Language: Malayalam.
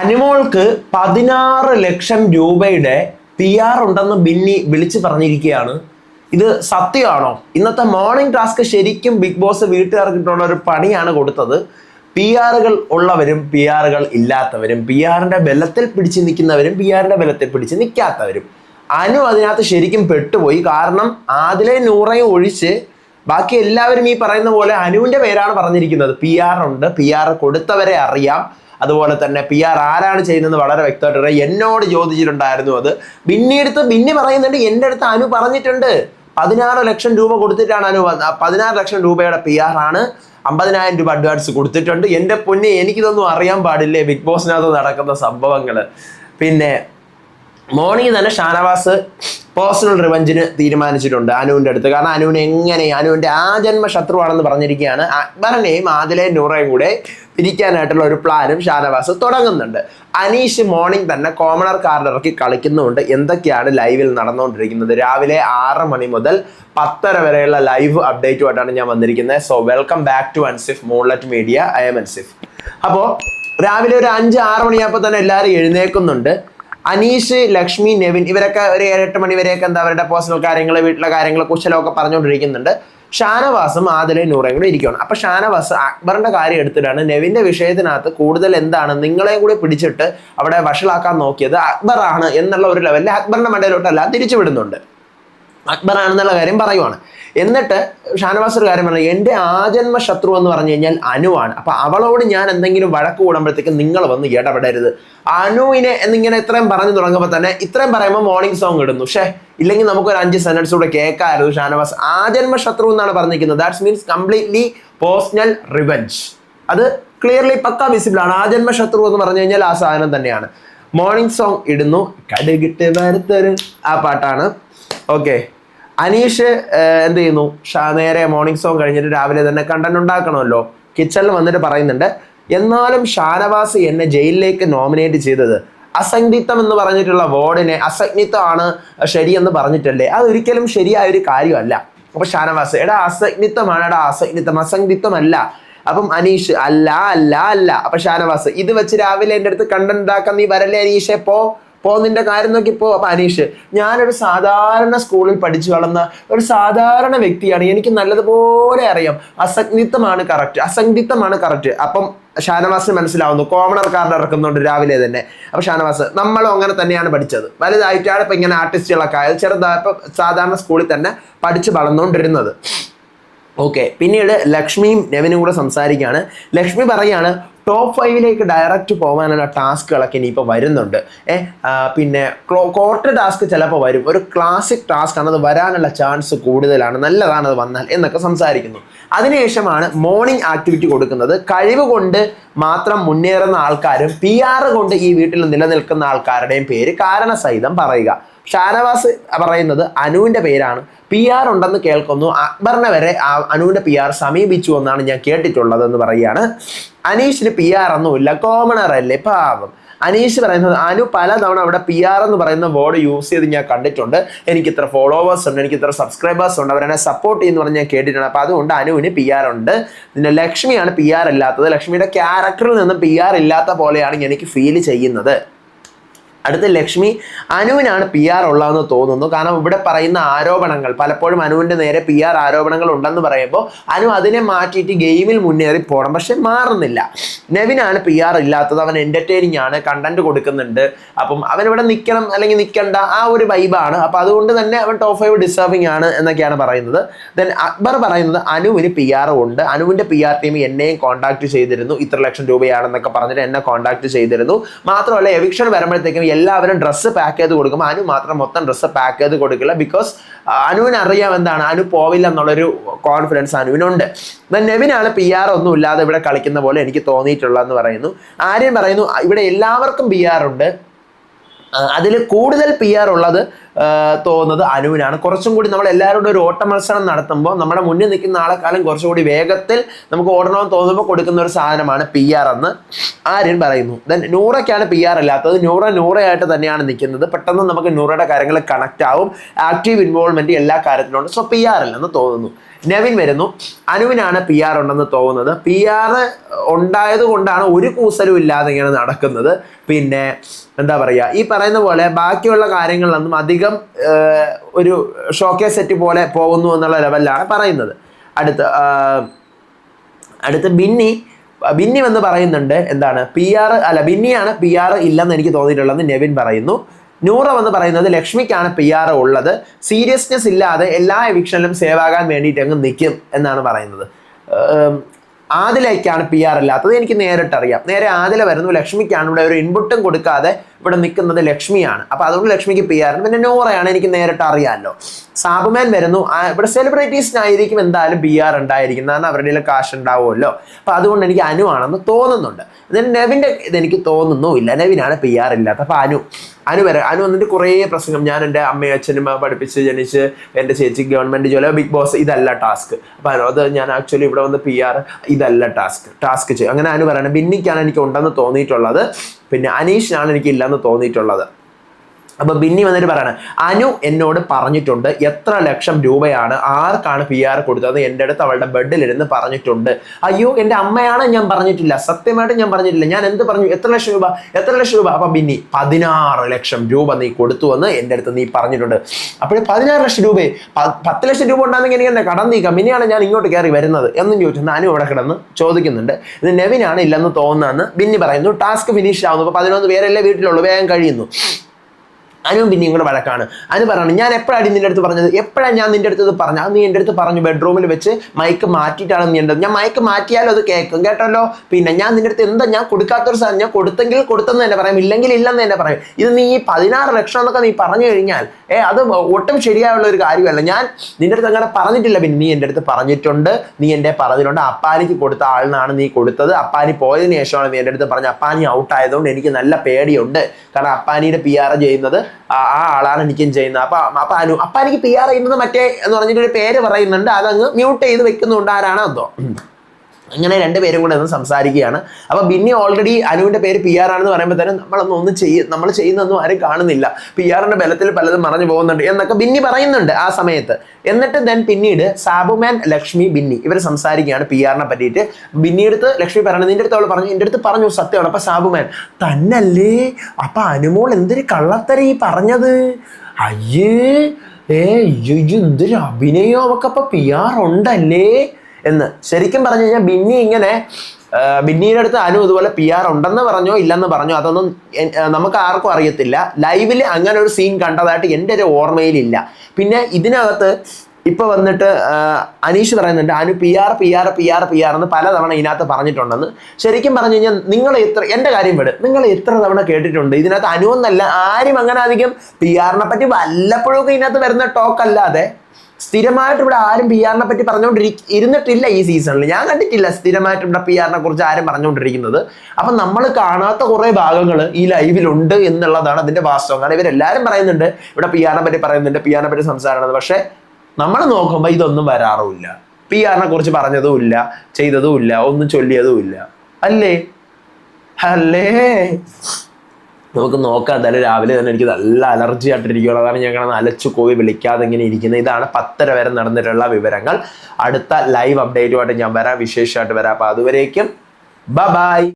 അനുമോൾക്ക് പതിനാറ് ലക്ഷം രൂപയുടെ പി ആർ ഉണ്ടെന്ന് ബിന്നി വിളിച്ചു പറഞ്ഞിരിക്കുകയാണ്. ഇത് സത്യമാണോ? ഇന്നത്തെ മോർണിംഗ് ടാസ്ക് ശരിക്കും ബിഗ് ബോസ് വീട്ടുകാർക്കിട്ടുള്ള ഒരു പണിയാണ് കൊടുത്തത്. പി ആറുകൾ ഉള്ളവരും പി ആറുകൾ ഇല്ലാത്തവരും പി ആറിന്റെ ബലത്തിൽ പിടിച്ച് നിൽക്കുന്നവരും പി ആറിന്റെ ബലത്തിൽ പിടിച്ച് നിൽക്കാത്തവരും. അനു അതിനകത്ത് ശരിക്കും പെട്ടുപോയി. കാരണം ആദിലെ നൂറയും ഒഴിച്ച് ബാക്കി എല്ലാവരും ഈ പറയുന്ന പോലെ അനുവിന്റെ പേരാണ് പറഞ്ഞിരിക്കുന്നത്. പി ഉണ്ട്. പി ആർ കൊടുത്തവരെ അറിയാം. അതുപോലെ തന്നെ പി ആർ ആരാണ് ചെയ്യുന്നത് വളരെ വ്യക്തമായിട്ട്. എന്നോട് ചോദിച്ചിട്ടുണ്ടായിരുന്നു അത്. പിന്നീടുത്ത് ബിന്നി പറയുന്നുണ്ട് എന്റെ അടുത്ത് അനു പറഞ്ഞിട്ടുണ്ട്. പതിനാറ് ലക്ഷം രൂപ കൊടുത്തിട്ടാണ് അനു പതിനാറ് ലക്ഷം രൂപയുടെ പി ആർ ആണ് അമ്പതിനായിരം രൂപ അഡ്വാൻസ് കൊടുത്തിട്ടുണ്ട്. എന്റെ പൊന്നെ എനിക്കിതൊന്നും അറിയാൻ പാടില്ലേ? ബിഗ് ബോസിനകത്ത് നടക്കുന്ന സംഭവങ്ങൾ പിന്നെ മോർണിംഗ് തന്നെ ഷാനവാസ് പേഴ്സണൽ റിവഞ്ചിന് തീരുമാനിച്ചിട്ടുണ്ട് അനുവിന്റെ അടുത്ത്. കാരണം അനുവിന് എങ്ങനെ അനുവിന്റെ ആ ജന്മ ശത്രുവാണെന്ന് പറഞ്ഞിരിക്കുകയാണ് അക്ബറിനെയും ആദിലെയും നൂറയും കൂടെ പിരിക്കാനായിട്ടുള്ള ഒരു പ്ലാനും ഷാനവാസ് തുടങ്ങുന്നുണ്ട്. അനീഷ് മോർണിംഗ് തന്നെ കോമണർ കാർഡ് ഇറക്കി കളിക്കുന്നുണ്ട് എന്തൊക്കെയാണ് ലൈവിൽ നടന്നുകൊണ്ടിരിക്കുന്നത്? രാവിലെ ആറ് മണി മുതൽ പത്തര വരെയുള്ള ലൈവ് അപ്ഡേറ്റുമായിട്ടാണ് ഞാൻ വന്നിരിക്കുന്നത്. So welcome back to Ansif Moonlet media I am Ansif അപ്പോൾ രാവിലെ ഒരു അഞ്ച് ആറ് മണിയാകുമ്പോൾ തന്നെ എല്ലാവരും എഴുന്നേൽക്കുന്നുണ്ട്. അനീഷ് ലക്ഷ്മി നെവിൻ ഇവരൊക്കെ ഒരു ഏഴെട്ട് മണി വരെയൊക്കെ എന്താ അവരുടെ പേഴ്സണൽ കാര്യങ്ങൾ വീട്ടിലെ കാര്യങ്ങൾ കുശലമൊക്കെ പറഞ്ഞുകൊണ്ടിരിക്കുന്നുണ്ട്. ഷാനവാസും ആദിലെ നൂറയും കൂടെ ഇരിക്കുകയാണ് അപ്പൊ ഷാനവാസ് അക്ബറിന്റെ കാര്യം എടുത്തിട്ടാണ് നെവിന്റെ വിഷയത്തിനകത്ത് കൂടുതൽ എന്താണ് നിങ്ങളെ കൂടി പിടിച്ചിട്ട് അവിടെ വഷളാക്കാൻ നോക്കിയത് അക്ബറാണ് എന്നുള്ള ഒരു ലെവലിൽ അക്ബറിന്റെ മണ്ടയിലോട്ടല്ല തിരിച്ചു വിടുന്നുണ്ട്. അക്ബറാണെന്നുള്ള കാര്യം പറയുവാണ്. എന്നിട്ട് ഷാനവാസ് ഒരു കാര്യം പറഞ്ഞു എന്റെ ആജന്മ ശത്രു എന്ന് പറഞ്ഞു കഴിഞ്ഞാൽ അനുവാണ്. അപ്പൊ അവളോട് ഞാൻ എന്തെങ്കിലും വഴക്ക് കൂടുമ്പോഴത്തേക്ക് നിങ്ങൾ വന്ന് ഇടപെടരുത്. അനുവിനെ എന്നിങ്ങനെ ഇത്രയും പറഞ്ഞു തുടങ്ങുമ്പോൾ തന്നെ ഇത്രയും പറയുമ്പോൾ മോർണിംഗ് സോങ് ഇടുന്നു. ഷേ ഇല്ലെങ്കിൽ നമുക്ക് ഒരു അഞ്ച് സെനൻസ് കൂടെ കേൾക്കാമായിരുന്നു ഷാനവാസ്. ആജന്മ ശത്രു എന്നാണ് പറഞ്ഞിരിക്കുന്നത്. That's means completely personal revenge അത് ക്ലിയർലി പക്ക വിസിബിൾ ആണ്. ആജന്മ ശത്രു എന്ന് പറഞ്ഞു കഴിഞ്ഞാൽ ആ സാധനം തന്നെയാണ്. മോർണിംഗ് സോങ് ഇടുന്നു. കടുകിട്ട് വരത്തൊരു ആ പാട്ടാണ്. ഓക്കെ അനീഷ് എന്ത് ചെയ്യുന്നു? നേരെ മോർണിംഗ് സോങ് കഴിഞ്ഞിട്ട് രാവിലെ തന്നെ കണ്ടന്റ് ഉണ്ടാക്കണമല്ലോ. കിച്ചണിൽ വന്നിട്ട് പറയുന്നുണ്ട് എന്നാലും ഷാനവാസ് എന്നെ ജയിലിലേക്ക് നോമിനേറ്റ് ചെയ്തത് അസംഗിത്വം എന്ന് പറഞ്ഞിട്ടുള്ള വേർഡിനെ അസംഗിത്വമാണ് ശരിയെന്ന് പറഞ്ഞിട്ടല്ലേ? അത് ഒരിക്കലും ശരിയായ ഒരു കാര്യമല്ല. അപ്പൊ ഷാനവാസ് എടാ അസംഗിത്വമാണ് എടാ അസംഗിത്വം അസംഗിത്വമല്ല. അപ്പം അനീഷ് അല്ല അല്ല അല്ല. അപ്പൊ ഷാനവാസ് ഇത് വെച്ച് രാവിലെ എന്റെ അടുത്ത് കണ്ടന്റ് ഉണ്ടാക്കാൻ നീ വരല്ലേ അനീഷെ പോ. പോ നിന്റെ കാര്യം നോക്കി പോ അപ്പൊ അനീഷ് ഞാനൊരു സാധാരണ സ്കൂളിൽ പഠിച്ചു വളർന്ന ഒരു സാധാരണ വ്യക്തിയാണ്. എനിക്ക് നല്ലതുപോലെ അറിയാം. അസംഗിത്വമാണ് കറക്റ്റ് അസംഗിത്വമാണ് കറക്റ്റ് അപ്പം ഷാനവാസിന് മനസ്സിലാവുന്നു. കോമണർ കാർഡ് ഇറക്കുന്നുണ്ട് രാവിലെ തന്നെ. അപ്പൊ ഷാനവാസ് നമ്മളും അങ്ങനെ തന്നെയാണ് പഠിച്ചത്. വലുതായിട്ടാണ് ഇപ്പൊ ഇങ്ങനെ ആർട്ടിസ്റ്റുകളൊക്കെ ആയത്. ചെറുതായപ്പോ സാധാരണ സ്കൂളിൽ തന്നെ പഠിച്ച് വളർന്നുകൊണ്ടിരുന്നത് ഓക്കെ പിന്നീട് ലക്ഷ്മിയും നെവിനും കൂടെ സംസാരിക്കുകയാണ്. ലക്ഷ്മി പറയാണ് ടോപ്പ് ഫൈവിലേക്ക് ഡയറക്റ്റ് പോകാനുള്ള ടാസ്കുകളൊക്കെ ഇനിയിപ്പോൾ വരുന്നുണ്ട്. പിന്നെ കോർട്ട് ടാസ്ക് ചിലപ്പോൾ വരും. ഒരു ക്ലാസിക് ടാസ്ക് ആണ്. അത് വരാനുള്ള ചാൻസ് കൂടുതലാണ്. നല്ലതാണ് അത് വന്നാൽ എന്നൊക്കെ സംസാരിക്കുന്നു. അതിനുശേഷമാണ് മോർണിംഗ് ആക്ടിവിറ്റി കൊടുക്കുന്നത്. കഴിവ് കൊണ്ട് മാത്രം മുന്നേറുന്ന ആൾക്കാരും പി ആർ കൊണ്ട് ഈ വീട്ടിൽ നിലനിൽക്കുന്ന ആൾക്കാരുടെയും പേര് കാരണസഹിതം പറയുക. ഷാനവാസ് പറയുന്നത് അനുവിന്റെ പേരാണ്. പി ആർ ഉണ്ടെന്ന് കേൾക്കുന്നു. അക്ബറിനെ വരെ ആ അനുവിന്റെ പി ആർ സമീപിച്ചു എന്നാണ് ഞാൻ കേട്ടിട്ടുള്ളത് എന്ന് പറയുകയാണ്. അനീഷിന് പി ആർ ഒന്നുമില്ല കോമണർ അല്ലേ? പാവം. അനീഷ് പറയുന്നത് അനു പലതവണ അവിടെ പി ആർ എന്ന് പറയുന്ന വേർഡ് യൂസ് ചെയ്ത് ഞാൻ കണ്ടിട്ടുണ്ട്. എനിക്ക് ഇത്ര ഫോളോവേഴ്സ് ഉണ്ട് എനിക്ക് ഇത്ര സബ്സ്ക്രൈബേഴ്സ് ഉണ്ട്. അവരെന്നെ സപ്പോർട്ട് ചെയ്യുന്നു പറഞ്ഞ് ഞാൻ കേട്ടിട്ടുണ്ട്. അപ്പോൾ അതുകൊണ്ട് അനുവിന് പി ആർ ഉണ്ട്. പിന്നെ ലക്ഷ്മിയാണ് പി ആർ ഇല്ലാത്തത്. ലക്ഷ്മിയുടെ ക്യാരക്ടറിൽ നിന്നും പി ആർ ഇല്ലാത്ത പോലെയാണ് എനിക്ക് ഫീൽ ചെയ്യുന്നത്. അടുത്ത ലക്ഷ്മി അനുവിനാണ് പി ആർ ഉള്ളതെന്ന് തോന്നുന്നു. കാരണം ഇവിടെ പറയുന്ന ആരോപണങ്ങൾ പലപ്പോഴും അനുവിന്റെ നേരെ പി ആർ ആരോപണങ്ങൾ ഉണ്ടെന്ന് പറയുമ്പോൾ അനു അതിനെ മാറ്റിയിട്ട് ഗെയിമിൽ മുന്നേറി പോകണം പക്ഷെ മാറുന്നില്ല. നെവിനാണ് പി ആർ ഇല്ലാത്തത്. അവൻ എന്റർടൈനിങ് ആണ് കണ്ടന്റ് കൊടുക്കുന്നുണ്ട്. അപ്പം അവൻ ഇവിടെ നിൽക്കണം അല്ലെങ്കിൽ നിൽക്കണ്ട ആ ഒരു വൈബാണ് അപ്പം അതുകൊണ്ട് തന്നെ അവൻ ടോപ്പ് ഫൈവ് ഡിസേർവിംഗ് ആണ് എന്നൊക്കെയാണ് പറയുന്നത്. ദെൻ അക്ബർ പറയുന്നത് അനുവിന് പി ആർ ഉണ്ട്. അനുവിന്റെ പി ആർ ടീം എന്നെയും കോൺടാക്ട് ചെയ്തിരുന്നു. ഇത്ര ലക്ഷം രൂപയാണെന്നൊക്കെ പറഞ്ഞിട്ട് എന്നെ കോൺടാക്ട് ചെയ്തിരുന്നു. മാത്രമല്ല എവിക്ഷൻ വരുമ്പോഴത്തേക്കും എല്ലാവരും ഡ്രസ്സ് പാക്ക് ചെയ്ത് കൊടുക്കുമ്പോൾ അനു മാത്രം മൊത്തം ഡ്രസ്സ് പാക്ക് ചെയ്ത് കൊടുക്കില്ല. ബിക്കോസ് അനുവിന് അറിയാം എന്താണ് അനു പോവില്ല എന്നുള്ളൊരു കോൺഫിഡൻസ് അനുവിനുണ്ട് ദെൻ നെവിനാണ് പി ആർ ഒന്നും ഇല്ലാതെ ഇവിടെ കളിക്കുന്ന പോലെ എനിക്ക് തോന്നിയിട്ടുള്ളതെന്ന് പറയുന്നു. ആര്യൻ പറയുന്നു ഇവിടെ എല്ലാവർക്കും പി ആർ ഉണ്ട്. അതിൽ കൂടുതൽ പി ആർ ഉള്ളത് തോന്നുന്നത് അനുവിനാണ്. കുറച്ചും കൂടി നമ്മൾ എല്ലാവരോടും ഒരു ഓട്ട മത്സരം നടത്തുമ്പോൾ നമ്മുടെ മുന്നിൽ നിൽക്കുന്ന ആളെക്കാളും കുറച്ചുകൂടി വേഗത്തിൽ നമുക്ക് ഓടണമെന്ന് തോന്നുമ്പോൾ കൊടുക്കുന്ന ഒരു സാധനമാണ് പി ആർ എന്ന്. ആര്യൻ പറയുന്നു ദെൻ നൂറയ്ക്കാണ് പി ആർ അല്ലാത്തത്. നൂറ നൂറയായിട്ട് തന്നെയാണ് നിൽക്കുന്നത്. പെട്ടെന്ന് നമുക്ക് നൂറയുടെ കാര്യങ്ങൾ കണക്റ്റ് ആവും. ആക്റ്റീവ് ഇൻവോൾവ്മെന്റ് എല്ലാ കാര്യത്തിലുണ്ട് സോ പി ആർ അല്ലെന്ന് തോന്നുന്നു. നെവിൻ വരുന്നു അനുവിനാണ് പി ആർ ഉണ്ടെന്ന് തോന്നുന്നത്. പി ആർ ഉണ്ടായത് കൊണ്ടാണ് ഒരു കൂസലും ഇല്ലാതെ ഇങ്ങനെ നടക്കുന്നത്. പിന്നെ എന്താ പറയുക? ഈ പറയുന്ന പോലെ ബാക്കിയുള്ള കാര്യങ്ങളിലൊന്നും അധികം ഏർ, ഒരു ഷോക്കേസ് സെറ്റ് പോലെ പോകുന്നു എന്നുള്ള ലെവലിലാണ് പറയുന്നത്. അടുത്ത അടുത്ത് ബിന്നി ബിന്നി എന്ന് പറയുന്നുണ്ട് എന്താണ് പി ആർ അല്ല ബിന്നിയാണ് പി ആർ ഇല്ലെന്ന് എനിക്ക് തോന്നിയിട്ടുള്ളതെന്ന് നെവിൻ പറയുന്നു. നൂറ എന്ന് പറയുന്നത് ലക്ഷ്മിക്കാണ് പി ആർ ഉള്ളത്. സീരിയസ്നെസ് ഇല്ലാതെ എല്ലാ എവിക്ഷനിലും സേവ് ആകാൻ വേണ്ടിയിട്ട് അങ്ങ് നിൽക്കും എന്നാണ് പറയുന്നത്. ആദിലേക്കാണ് പി ആർ ഇല്ലാത്തത്. എനിക്ക് നേരിട്ടറിയാം. നേരെ ആദില വരുന്നു. ലക്ഷ്മിക്കാണ് ഇവിടെ ഒരു ഇൻപുട്ടും കൊടുക്കാതെ ഇവിടെ നിൽക്കുന്നത് ലക്ഷ്മിയാണ്. അപ്പൊ അതുകൊണ്ട് ലക്ഷ്മിക്ക് പി ആർ പിന്നെ നോറയാണ് എനിക്ക് നേരിട്ട് അറിയാമല്ലോ സാബുമാൻ വരുന്നു. ഇവിടെ സെലിബ്രിറ്റീസിനായിരിക്കും എന്തായാലും പി ആർ ഉണ്ടായിരിക്കും കാരണം അവരുടെ കാശ് ഉണ്ടാവുമല്ലോ. അപ്പൊ അതുകൊണ്ട് എനിക്ക് അനു ആണെന്ന് തോന്നുന്നുണ്ട്. നെവിന്റെ ഇതെനിക്ക് തോന്നുന്നുമില്ല. നെവിനാണ് പി ആർ ഇല്ലാത്ത അപ്പൊ അനു അനു വരെ അനു വന്നിട്ട് കുറേ പ്രസംഗം. ഞാൻ എന്റെ അമ്മയും അച്ഛനും പഠിപ്പിച്ച് ജനിച്ച് എന്റെ ചേച്ചി ഗവൺമെന്റ് ജോലി. ബിഗ് ബോസ് ഇതല്ല ടാസ്ക്. അപ്പൊ അനു അത് ഞാൻ ആക്ച്വലി ഇവിടെ വന്ന് പി ആർ ഇതല്ല ടാസ്ക്. ടാസ്ക് ചെയ്യും. അങ്ങനെ അനു പറയണം ബിന്നിക്കാണ് എനിക്ക് ഉണ്ടെന്ന് തോന്നിയിട്ടുള്ളത്. പിന്നെ അനീഷിനാണ് എനിക്ക് ഇല്ലെന്ന് തോന്നിയിട്ടുള്ളത്. അപ്പൊ ബിന്നി വന്നിട്ട് പറയാണ് അനു എന്നോട് പറഞ്ഞിട്ടുണ്ട് എത്ര ലക്ഷം രൂപയാണ് ആർക്കാണ് പി ആർ കൊടുത്തത്? എന്റെ അടുത്ത് അവളുടെ ബെഡിലിരുന്ന് പറഞ്ഞിട്ടുണ്ട്. അയ്യോ എന്റെ അമ്മയാണ് ഞാൻ പറഞ്ഞിട്ടില്ല സത്യമായിട്ട് ഞാൻ പറഞ്ഞിട്ടില്ല. ഞാൻ എന്ത് പറഞ്ഞു? എത്ര ലക്ഷം രൂപ? എത്ര ലക്ഷം രൂപ? അപ്പൊ ബിന്നി പതിനാറ് ലക്ഷം രൂപ നീ കൊടുത്തു എന്ന് എന്റെ അടുത്ത് നീ പറഞ്ഞിട്ടുണ്ട്. അപ്പോഴേ പതിനാറ് ലക്ഷം രൂപയെ പത്ത് ലക്ഷം രൂപ ഉണ്ടാകുന്നെങ്കിൽ എനിക്ക് എന്നെ കടം നീക്കാം. ബിന്നിയാണ് ഞാൻ ഇങ്ങോട്ട് കയറി വരുന്നത്. എന്നും ചോദിച്ചു. അനു ഇവിടെ കിടന്ന് ചോദിക്കുന്നുണ്ട്. ഇത് നെവിനാണ് ഇല്ലെന്ന് തോന്നുന്നതെന്ന് ബിന്നി പറയുന്നു. ടാസ്ക് ഫിനിഷ് ആവുന്നു. അപ്പൊ പതിനൊന്ന് പേരല്ലേ വീട്ടിലുള്ളൂ. വേഗം കഴിയുന്നു. അനുവും പിന്നെ കൂടെ വഴക്കാണ്. അനു പറയണം ഞാൻ എപ്പോഴാണ് നിന്റെ അടുത്ത് പറഞ്ഞത്? എപ്പോഴാണ് ഞാൻ നിന്റെ അടുത്ത് പറഞ്ഞത്? അത് നീ എന്റെ അടുത്ത് പറഞ്ഞു ബെഡ്റൂമിൽ വെച്ച് മൈക്ക് മാറ്റിയിട്ടാണ് നീ ഞാൻ മൈക്ക് മാറ്റിയാലും അത് കേൾക്കും കേട്ടല്ലോ? പിന്നെ ഞാൻ നിന്റെ അടുത്ത് എന്താ ഞാൻ കൊടുക്കാത്തൊരു സാധനം? ഞാൻ കൊടുത്തെങ്കിൽ കൊടുത്തെന്ന് തന്നെ പറയും ഇല്ലെങ്കിൽ ഇല്ലെന്ന് തന്നെ പറയും. ഇത് നീ പതിനാറ് ലക്ഷം എന്നൊക്കെ നീ പറഞ്ഞു കഴിഞ്ഞാൽ ഏ അത് ഒട്ടും ശരിയായുള്ള ഒരു കാര്യമല്ല. ഞാൻ നിന്റെ അടുത്ത് അങ്ങനെ പറഞ്ഞിട്ടില്ല പിന്നെ നീ എന്റെ അടുത്ത് പറഞ്ഞിട്ടുണ്ട് നീ എന്റെ പറഞ്ഞിട്ടുണ്ട്. അപ്പാനിക്ക് കൊടുത്ത ആളിനാണ് നീ കൊടുത്തത്. അപ്പാനി പോയതിനു ശേഷമാണ് നീ എന്റെ അടുത്ത് പറഞ്ഞത്. അപ്പാനി ഔട്ട് ആയതുകൊണ്ട് എനിക്ക് നല്ല പേടിയുണ്ട്. കാരണം അപ്പാനിയുടെ പി ആർ ചെയ്യുന്നത് ആ ആളാണ് എനിക്കും ചെയ്യുന്നത്? അപ്പൊ അപ്പൊ അനു അപ്പാനിക്ക് പി ആർ ചെയ്യുന്നത് മറ്റേ എന്ന് പറഞ്ഞിട്ട് ഒരു പേര് പറയുന്നുണ്ട്. അതങ്ങ് മ്യൂട്ട് ചെയ്ത് വെക്കുന്നുണ്ട്. ആരാണ് എന്തോ? അങ്ങനെ രണ്ടുപേരും കൂടെ ഒന്ന് സംസാരിക്കുകയാണ്. അപ്പൊ ബിന്നി ഓൾറെഡി അനുവിന്റെ പേര് പി ആർ ആണെന്ന് പറയുമ്പോൾ തന്നെ നമ്മളൊന്നും ഒന്നും ചെയ്യ നമ്മൾ ചെയ്യുന്നൊന്നും ആരും കാണുന്നില്ല. പി ആറിന്റെ ബലത്തിൽ പലതും മറഞ്ഞു പോകുന്നുണ്ട് എന്നൊക്കെ ബിന്നി പറയുന്നുണ്ട് ആ സമയത്ത്. എന്നിട്ട് ദെൻ പിന്നീട് സാബുമാൻ ലക്ഷ്മി ബിന്നി ഇവർ സംസാരിക്കുകയാണ് പി ആറിനെ പറ്റിയിട്ട്. ബിന്നിയെടുത്ത് ലക്ഷ്മി പറയണത് നിന്റെ അടുത്ത് അവൾ പറഞ്ഞു എന്റെ അടുത്ത് പറഞ്ഞു സത്യമാണ്. അപ്പൊ സാബുമാൻ തന്നല്ലേ? അപ്പൊ അനുമോൾ എന്തൊരു കള്ളത്തര ഈ പറഞ്ഞത്? അയ്യേ ഏ എന്തൊരു അഭിനയോ? അവക്കപ്പൊ പി ആർ ഉണ്ടല്ലേ? എന്ന്. ശരിക്കും പറഞ്ഞു കഴിഞ്ഞാൽ ബിന്നി ഇങ്ങനെ ബിന്നിയുടെ അടുത്ത് അനു ഇതുപോലെ പി ആർ ഉണ്ടെന്ന് പറഞ്ഞോ ഇല്ലെന്ന് പറഞ്ഞോ അതൊന്നും നമുക്ക് ആർക്കും അറിയത്തില്ല. ലൈവിൽ അങ്ങനെ ഒരു സീൻ കണ്ടതായിട്ട് എന്റെ ഒരു ഓർമ്മയിലില്ല. പിന്നെ ഇതിനകത്ത് ഇപ്പൊ വന്നിട്ട് അനീഷ് പറയുന്നുണ്ട് Anu P R P R P R P R എന്ന് പലതവണ ഇതിനകത്ത് പറഞ്ഞിട്ടുണ്ടെന്ന്. ശരിക്കും പറഞ്ഞു കഴിഞ്ഞാൽ നിങ്ങൾ എത്ര എന്റെ കാര്യം വിട് നിങ്ങൾ എത്ര തവണ കേട്ടിട്ടുണ്ട്? ഇതിനകത്ത് അനു എന്നല്ല ആരും അങ്ങനെ അധികം പി ആറിനെ പറ്റി വല്ലപ്പോഴും ഇതിനകത്ത് വരുന്ന ടോക്ക് അല്ലാതെ. സ്ഥിരമായിട്ട് ഇവിടെ ആരും പി ആറിനെ പറ്റി പറഞ്ഞുകൊണ്ടിരി ഇരുന്നിട്ടില്ല ഈ സീസണിൽ ഞാൻ കണ്ടിട്ടില്ല സ്ഥിരമായിട്ട് ഇവിടെ പി ആറിനെ കുറിച്ച് ആരും പറഞ്ഞുകൊണ്ടിരിക്കുന്നത് അപ്പം നമ്മൾ കാണാത്ത കുറേ ഭാഗങ്ങൾ ഈ ലൈവിലുണ്ട് എന്നുള്ളതാണ് അതിന്റെ വാസ്തവം. കാരണം ഇവരെല്ലാവരും പറയുന്നുണ്ട് ഇവിടെ പി ആറിനെ പറ്റി പറയുന്നുണ്ട് പി ആറിനെ പറ്റി സംസാരിക്കുന്നത് പക്ഷേ നമ്മൾ നോക്കുമ്പോൾ ഇതൊന്നും വരാറുമില്ല. പി ആറിനെ കുറിച്ച് പറഞ്ഞതും ഇല്ല ചെയ്തതും ഇല്ല ഒന്നും ചൊല്ലിയതും ഇല്ല. അല്ലേ? അല്ലേ? നമുക്ക് നോക്കാം. എന്തായാലും രാവിലെ തന്നെ എനിക്ക് നല്ല അലർജി ആയിട്ടിരിക്കുകയാണ്. കാരണം ഞാൻ കിടന്ന് അലച്ചു കോവി വിളിക്കാതെ ഇങ്ങനെ ഇരിക്കുന്നത്. ഇതാണ് പത്തര വരെ നടന്നിട്ടുള്ള വിവരങ്ങൾ. അടുത്ത ലൈവ് അപ്ഡേറ്റുമായിട്ട് ഞാൻ വരാം. വിശേഷമായിട്ട് വരാം. അപ്പൊ അതുവരേക്കും. ബ ബായ്